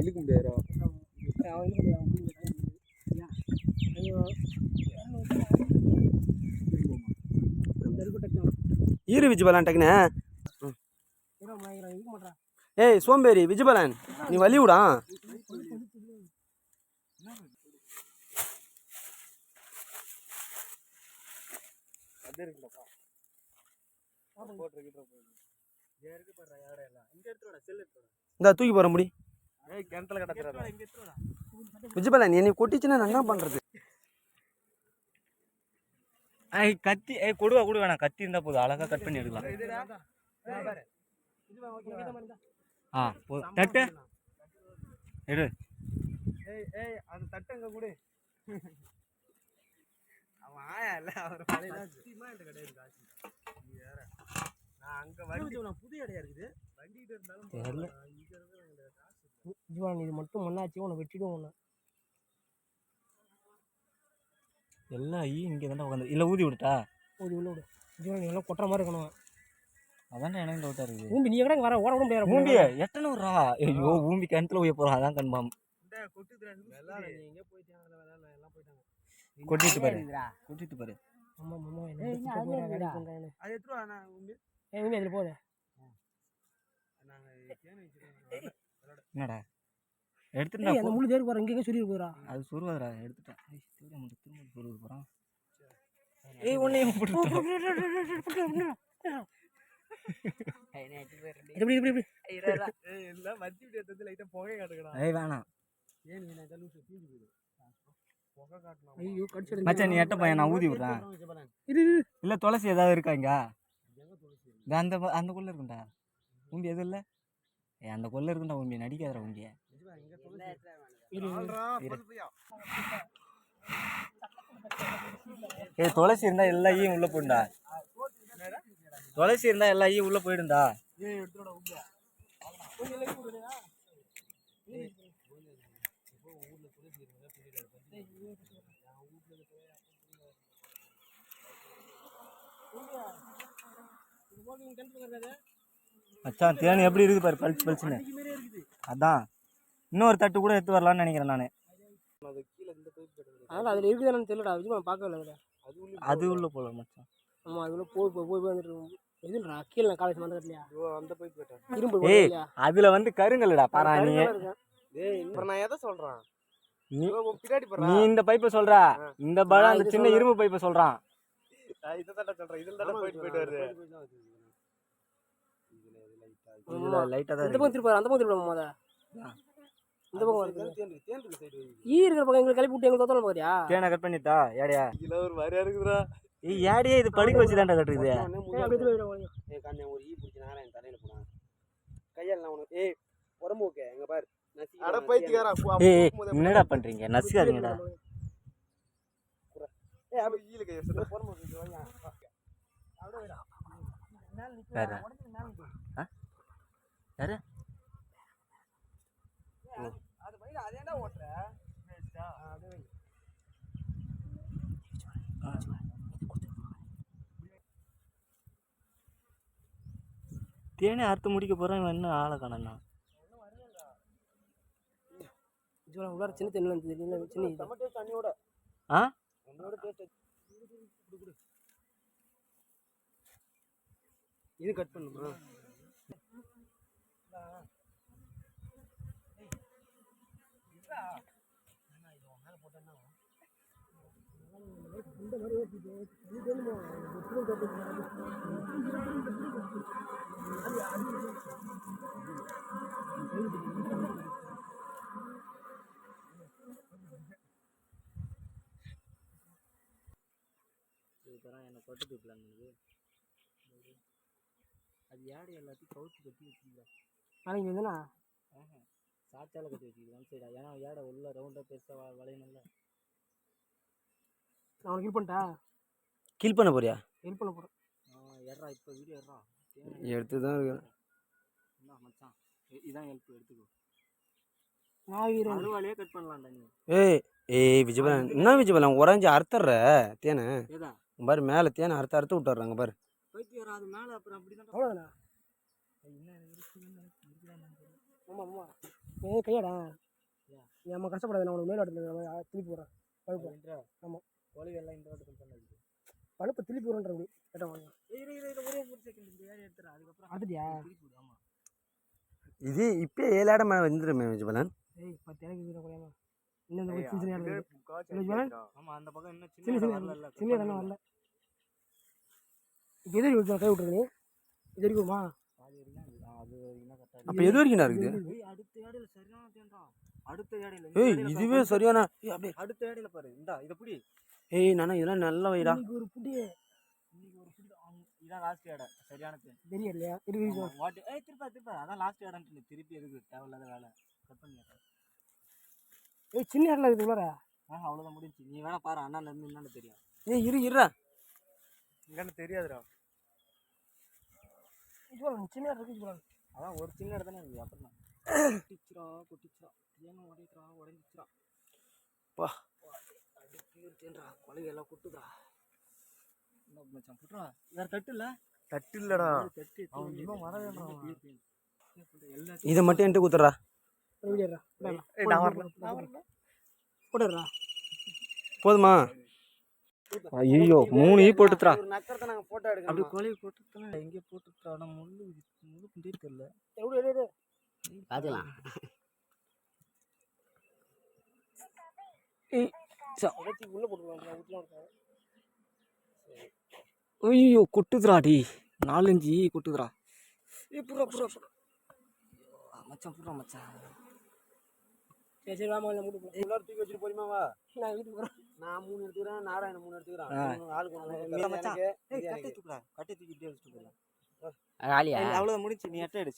இழுக்க முடியாதுடா. ஈரு விஜயபாலன் டக்குனு ஏய் சோம்பேறி விஜயபாலன் நீ வழி விடா. இந்த தூக்கி போற முடி. எடுத்துடா விஜயபாலன் என்னை கொட்டிச்சுன்னா நான் என்ன பண்றது? ஐய் கத்தி ஏய் கொடுவா கொடு வேணாம் கத்தி இருந்தா போதும். அழகா கட் பண்ணி எடுக்கலாம். ஆ போ தட்டு. எடு. ஏய் ஏய் அந்த தட்டங்க கொடு. அவன் ஆயா இல்ல அவர் மலையில சத்தியமா என்கிட்ட கிடையாது காசு. நீ வேற. நான் அங்க வண்டி புது இடையா இருக்குது? வண்டிகிட்ட இருந்தாலும். இங்க ஜீவன் இது மட்டும் மண்ணாச்சு உன்னை வெட்டிடும் உன்னை. எல்லாம் ஐ இங்கே தானே உட்காந்து இல்லை ஊதி விடுட்டா ஓடி உள்ள விடு. ஜீவன் எல்லாம் கொட்டுற மாதிரி இருக்கணும். அதான்டா எனக்கு டவுட்டாக இருக்குது ஊம்பி நீ இங்க வர? ஓட விட முடியாது ஊம்பி எட்டனூறுரா ஐயோ ஊம்பி கிணத்துல உய போகிறான் அதான் கன்பாம் எங்க கொட்டிட்டு பாரு. கொட்டிட்டு பாரு. ஆமா ஆமா என்ன. அது நான் உங்க ஏய் ஊம்பி அதில் போகுது நாங்க கேன் வச்சிருக்கோம். என்னடா எடுத்துட்டா அந்த முள்ளு தேடி போற இங்கே சொல்லி போறா அது சொருவாதடா எடுத்துட்டேன் திரும்ப மட்டும் திரும்ப சொருவு போகிறான் ஏய் உன்னையும் எல்லாம் மத்தி விட்டு எடுத்து லைட்டா புகை காட்டுக்கடா ஏய் வேணாம் ஏன் நீ நான் லூசு தீஞ்சு போயிடு புகை காட்டலாம் ஐயோ கடிச்சு மச்சான் நீ எட்ட பையன் நான் ஊதி விட்றேன் இரு. இல்லை துளசி ஏதாவது இருக்கா இங்க அந்த அந்த கொள்ள இருக்குண்டா உம்பி எதுவும் இல்லை அந்த கொள்ள இருக்குண்டா உம்பி நடிக்காதடா. பல்பையா ஏய் துளசி இருந்தா எல்லா ஈயும் உள்ள போயிடும்டா. துளசி இருந்தா எல்லா ஈயும் உள்ள எடுத்துடா உங்க மச்சான் தேனி எப்படி இருக்குது பாரு பளிச்சு பளிச்சுன்னு. அதான். இன்னொரு தட்டு கூட எடுத்து வரலாம்னு நினைக்கிறேன் நான். அது அதனால அதில் இருக்குதானு தெரியலடா விஜய் நான் பார்க்கவே இல்லை அது உள்ள அது உள்ள போல மச்சான். ஆமா அதுல போய் போய் போய் வந்துட்டு எதுன்றா கீழே காலேஜ் அந்த பைப் கேட்டேன் இரும்பு ஏய் அதுல வந்து கருங்கல்லுடா பாரா நீ. டேய் இப்ப நான் எதை சொல்றேன்? நீ பின்னாடி இந்த பைப்பை சொல்றா. இந்த பழம் அந்த சின்ன. இரும்பு பைப்பை சொல்றான். நான் இதை தான்டா சொல்றேன். இதுல தானே போயிட்டு போயிட்டு வருது. இதுல லைட்டா தான் இந்த பக்கம் திருப்பி அந்த பக்கம் திருப்பி போதா இந்த பக்கம் வருது. ஈ இருக்கிற பக்கம் எங்களுக்கு கிளப்பி விட்டு எங்களுக்கு தோத்தலாம் பாத்தியா? தேனை கட் பண்ணிட்டா? ஏடியா இதுல ஒரு வரியா இருக்குதுடா. ஏய் ஏடியா இது? படிக்க வச்சு தான்டா கட்டுறது. ஏய், கண்ணே ஒரு ஈ பிடிச்சி என் தலையில போனா கையால நான் உனக்கு ஏய் உடம்பு ஓகே எங்க பாரு. அட பைத்தியக்காரா ஏய் என்னடா பண்றீங்க? நசிக்காதீங்கடா. ஏய் அப்ப ஈல கைய சொல்ல வேற? யாரு தேனே அறுத்து முடிக்க போறான் இவன் என்ன ஆளை காணா இதுவரை உள்ளார சின்ன தென்னில் இருந்தது இல்லை சின்ன தண்ணியோட. ஆ? இது கட் பண்ணுமா? இதுக்கப்புறம் என்ன கொட்டத்து பிளான் அது ஏடி எல்லாத்தையும் கவுத்து கட்டி வச்சுக்கிறா நாளைக்கு வந்தேனா சாச்சால கட்டி வச்சுக்குது ஒன் சைடா ஏன்னா ஏடை உள்ள ரவுண்டாக பெருசாக வளையணும்ல. நான் உனக்கு ஹெல்ப் பண்ணிட்டா? கீல் பண்ண போறியா? ஹெல்ப் பண்ண போகிறேன் எட்ரா இப்போ வீடியோ எட்ரா எடுத்து தான் இருக்கு என்ன மச்சான். இதான் ஹெல்ப் எடுத்துக்கோ. அருவாலையே கட் பண்ணலாம்டா நீ. ஏய் ஏய் விஜயபாலன் என்ன விஜயபாலன் உறைஞ்சி அறுத்துற தேனை. ஏதா? பாரு மேலே தேனை அறுத்து அறுத்து விட்டுறாங்க பாரு. அது மேலே அப்புறம் அப்படி தான் அவ்வளோதானா என்ன இருக்கு ஆமாம் ஆமாம். ஏ கையாடா. நீ அம்மா கஷ்டப்படாத நான் உனக்கு மேல் இடத்துல திருப்பி போடுறேன். பழுப்பு. ஆமா. கோழி எல்லாம் இந்த வாட்டி பண்ணது பழுப்பு திருப்பி போடுறேன் அப்படி கேட்டா வாங்க. விடு, ஆமா. இது இப்போ ஏழு இடம் மேலே வந்துடுமே ஏய் பத்து இருக்குது குறையாம இன்னும் இந்த சின்ன சின்ன இடம் இருக்குது இல்லை, ஜுவலன்? ஆமா அந்த பக்கம் இன்னும் சின்ன சின்ன சின்ன இடம் வரல. இப்போ எதிரி கை விட்டுரு நீ? இது இருக்குமா அது- வரைக்கும் அப்போ எது வரைக்கும் இருக்குது? ஏய் இதுவே சரியான அப்படியே அடுத்த ஏடையில பாரு. இந்தா இத புடி. ஏய் நானா இதெல்லாம் நல்ல இன்னைக்கு ஒரு புடி. இதான் லாஸ்ட் ஏடை சரியான தேன் தெரியல இல்லையா இருக்கு இருக்கு. ஆமா, வாட்டி ஏய் திருப்பா திருப்பா. அதான் லாஸ்ட் ஏடன்ட்டு திருப்பி எதுக்கு? தேவையில்லாத வேலை. கட் பண்ணி ஏய் சின்ன இடம்ல இருக்குது உள்ளார. ஆ அவ்வளோதான் முடிஞ்சு நீ வேணா பாரு அண்ணா இருந்து என்னன்னு தெரியும். ஏய் இரு இருடா. தெரியாதுடா. சின்ன இடம் இருக்குது அதான் ஒரு சின்ன இடம் தானே இருக்குது அப்புறம் கொட்டிச்சுரா கொட்டிச்சுரா ஏங்க உடைக்கிறா உடஞ்சிச்சுரா பா. தேன்றா கொலை எல்லாம் கொட்டுதா. என்ன மச்சான் புட்றா வேற தட்டு இல்ல? தட்டு இல்லடா. இதை மட்டும் என்கிட்ட குத்துறா போட்டுடுறா போதுமா? ஐயோ மூணு ஈ போட்டுத்துறா ஒரு நக்கறத நாங்கள் ஃபோட்டோ அப்படி எடுக்கணும் கொலையை போட்டுட்டான் எங்கே போட்டுட்டா ஆனால் முள்ளு முள்ளு குண்டே தெரியல. எவ்வளோ எடு பார்த்துக்கலாம். உடச்சி உள்ளே போட்டுருவாங்க விட்டுலாம் இருக்காது. ஐயோ கொட்டுதுடா டி நாலஞ்சு ஈ கொட்டுதுடா. ஏய் புறா புறா புறா மச்சான் புறா மச்சான். சரி சரி வாமா இல்லை மூட்டு எல்லாரும் தூக்கி வச்சுட்டு போறியுமா வா. நான் வீட்டுக்கு போகிறேன் நான் மூணு எடுத்துக்கிறேன் நாராயணன் மூணு எடுத்துக்கிறேன். ஆளுக்கு கட்டை எனக்கு. தூக்குடா. கட்டை தூக்கி இப்படியே வச்சுட்டு போயிடலாம். காலியா அவ்வளோதான் முடிஞ்சு நீ எட்ட எடு